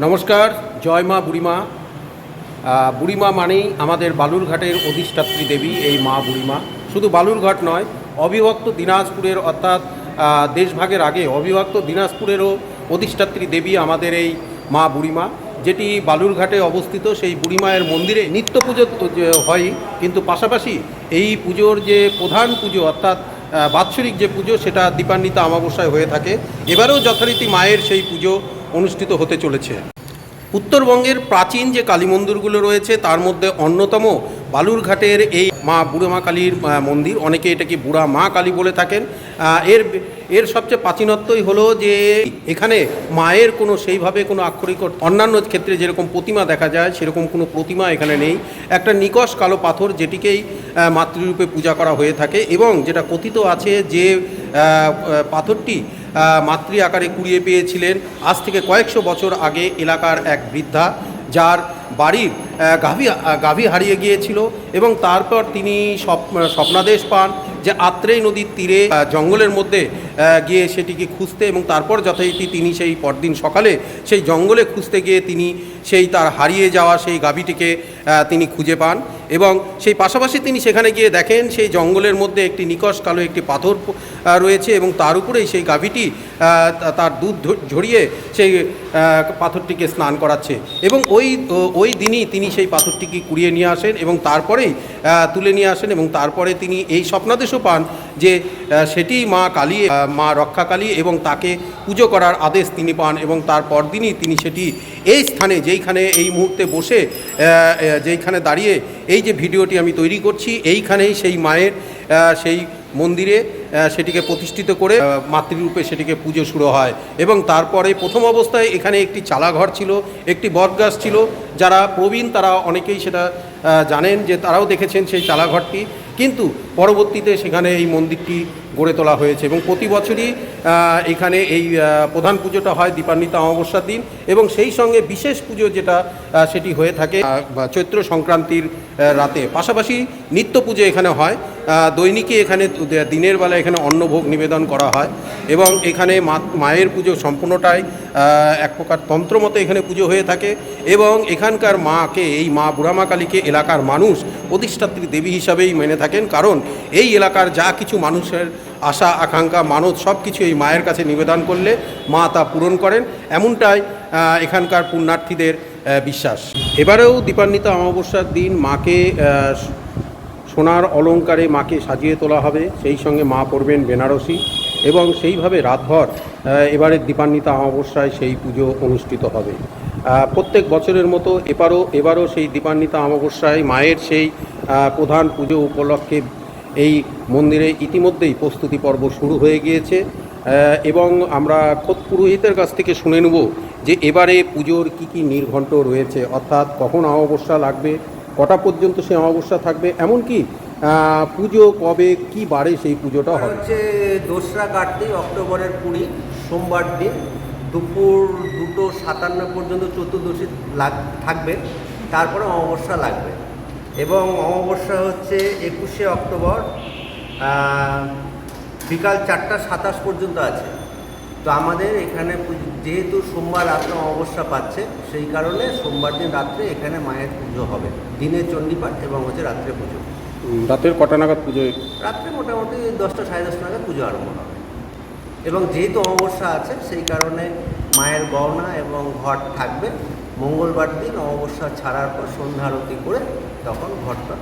নমস্কার, জয় মা বুড়িমা। বুড়িমা মানেই আমাদের বালুরঘাটের অধিষ্ঠাত্রী দেবী, এই মা বুড়িমা। শুধু বালুরঘাট নয়, অবিভক্ত দিনাজপুরের অর্থাৎ দেশভাগের আগে অবিভক্ত দিনাজপুরেরও অধিষ্ঠাত্রী দেবী আমাদের এই মা বুড়িমা, যেটি বালুরঘাটে অবস্থিত। সেই বুড়িমায়ের মন্দিরে নিত্য পুজো হয়, কিন্তু পাশাপাশি এই পুজোর যে প্রধান পুজো, অর্থাৎ বাৎসরিক যে পুজো, সেটা দীপান্বিতা অমাবস্যায় হয়ে থাকে। এবারেও যথারীতি মায়ের সেই পুজো অনুষ্ঠিত হতে চলেছে। উত্তরবঙ্গের প্রাচীন যে কালী মন্দিরগুলো রয়েছে তার মধ্যে অন্যতম বালুরঘাটের এই মা বুড়ো মা কালীর মন্দির, অনেকে এটাকে বুড়া মা কালী বলে থাকেন। এর এর সবচেয়ে প্রাচীনত্বই হলো যে এখানে মায়ের কোনো সেইভাবে কোনো আক্ষরিক অন্যান্য ক্ষেত্রে যেরকম প্রতিমা দেখা যায়, সেরকম কোনো প্রতিমা এখানে নেই। একটা নিকশ কালো পাথর যেটিকেই মাতৃরূপে পূজা করা হয়ে থাকে এবং যেটা কথিত আছে যে পাথরটি মাতৃ আকারে কুড়িয়ে পেয়েছিলেন আজ থেকে কয়েকশো বছর আগে এলাকার এক বৃদ্ধা, যার বাড়ির গাভী গাভী হারিয়ে গিয়েছিল এবং তারপর তিনি স্বপ্নাদেশ পান যে আত্রেই নদীর তীরে জঙ্গলের মধ্যে গিয়ে সেটিকে খুঁজতে এবং তারপর যথারীতি তিনি সেই পরদিন সকালে সেই জঙ্গলে খুঁজতে গিয়ে তিনি সেই তার হারিয়ে যাওয়া সেই গাভীটিকে তিনি খুঁজে পান এবং সেই পাশাপাশি তিনি সেখানে গিয়ে দেখেন সেই জঙ্গলের মধ্যে একটি নিকশ কালো একটি পাথর রয়েছে এবং তার উপরেই সেই গাভীটি তার দুধ ঝরিয়ে সেই পাথরটিকে স্নান করাচ্ছে এবং ওই ওই দিনই তিনি সেই পাথরটিকে কুড়িয়ে নিয়ে আসেন এবং তারপরেই তুলে নিয়ে আসেন এবং তারপরে তিনি এই স্বপ্নাদেশও পান যে সেটি মা কালী মা রক্ষা কালী এবং তাকে পুজো করার আদেশ তিনি পান এবং তার পরদিনই তিনি সেটি এই স্থানে, যেইখানে এই মুহূর্তে বসে যেইখানে দাঁড়িয়ে এই যে ভিডিওটি আমি তৈরি করছি, এইখানেই সেই মায়ের সেই মন্দিরে সেটিকে প্রতিষ্ঠিত করে মাতৃরূপে সেটিকে পুজো শুরু হয় এবং তারপরে প্রথম অবস্থায় এখানে একটি চালাঘর ছিল, একটি বটগাছ ছিল, যারা প্রবীণ তারা অনেকেই সেটা জানেন যে তারাও দেখেছেন সেই চালাঘরটি। কিন্তু পরবর্তীতে সেখানে এই মন্দিরটি গড়ে তোলা হয়েছে এবং প্রতি বছরই এখানে এই প্রধান পুজোটা হয় দীপান্বিতা অমাবস্যার দিন এবং সেই সঙ্গে বিশেষ পুজো যেটা সেটি হয়ে থাকে চৈত্র সংক্রান্তির রাতে। পাশাপাশি নিত্য পুজো এখানে হয় দৈনিকই এখানে দিনের বেলা এখানে অন্নভোগ নিবেদন করা হয়। এবং এখানে মায়ের পুজো সম্পূর্ণটাই এক প্রকার তন্ত্র মতো এখানে পুজো হয়ে থাকে এবং এখানকার মাকে, এই মা বুড়ামা কালীকে এলাকার মানুষ অধিষ্ঠাত্রী দেবী হিসাবেই মেনে থাকেন। কারণ এই এলাকার যা কিছু মানুষের আশা, আকাঙ্ক্ষা মানত সব কিছু এই মায়ের কাছে নিবেদন করলে মা তা পূরণ করেন। এমনটাই এখানকার পুণ্যার্থীদের বিশ্বাস। এবারেও দীপান্বিত অমাবস্যার দিন মাকে সোনার অলংকারে মাকে সাজিয়ে তোলা হবে। সেই সঙ্গে মা পড়বেন বেনারসি। এবং সেইভাবে রাতভর এবারে দীপান্বিতা অমাবস্যায় সেই পুজো অনুষ্ঠিত হবে। প্রত্যেক বছরের মতো এবারও এবারও সেই দীপান্বিতা অমাবস্যায় মায়ের সেই প্রধান পুজো উপলক্ষে এই মন্দিরে ইতিমধ্যেই প্রস্তুতি পর্ব শুরু হয়ে গিয়েছে। এবং আমরা খোদ পুরোহিতের কাছ থেকে শুনে নেব যে এবারে পুজোর কি কি নির্ঘণ্ট রয়েছে, অর্থাৎ কখন অমাবস্যা লাগবে, কটা পর্যন্ত সেই অমাবস্যা থাকবে, এমনকি পুজো কবে কি বারে সেই পুজোটা হবে? হচ্ছে দোসরা কার্তিক অক্টোবরের কুড়ি সোমবার দিন দুপুর দুটো সাতান্ন পর্যন্ত চতুর্দশী লাগ থাকবে তারপরে অমাবস্যা লাগবে। এবং অমাবস্যা হচ্ছে একুশে অক্টোবর বিকাল চারটা সাতাশ পর্যন্ত আছে। তো আমাদের এখানে পুজ- যেহেতু সোমবার রাত্রে অমাবস্যা পাচ্ছে সেই কারণে সোমবার দিন রাত্রে এখানে মায়ের পুজো হবে। দিনে চণ্ডীপাঠ এবং হচ্ছে রাত্রে পুজো। রাতের কটা নাগাদ পুজো রাত্রে মোটামুটি দশটা, সাড়ে দশটা নাগাদ পুজো আরম্ভ হবে। এবং যেহেতু অমাবস্যা আছে, সেই কারণে মায়ের গহনা এবং ঘট থাকবে। মঙ্গলবার দিন অমাবস্যা ছাড়ার পর সন্ধ্যা আরতি করে তখন ঘরটা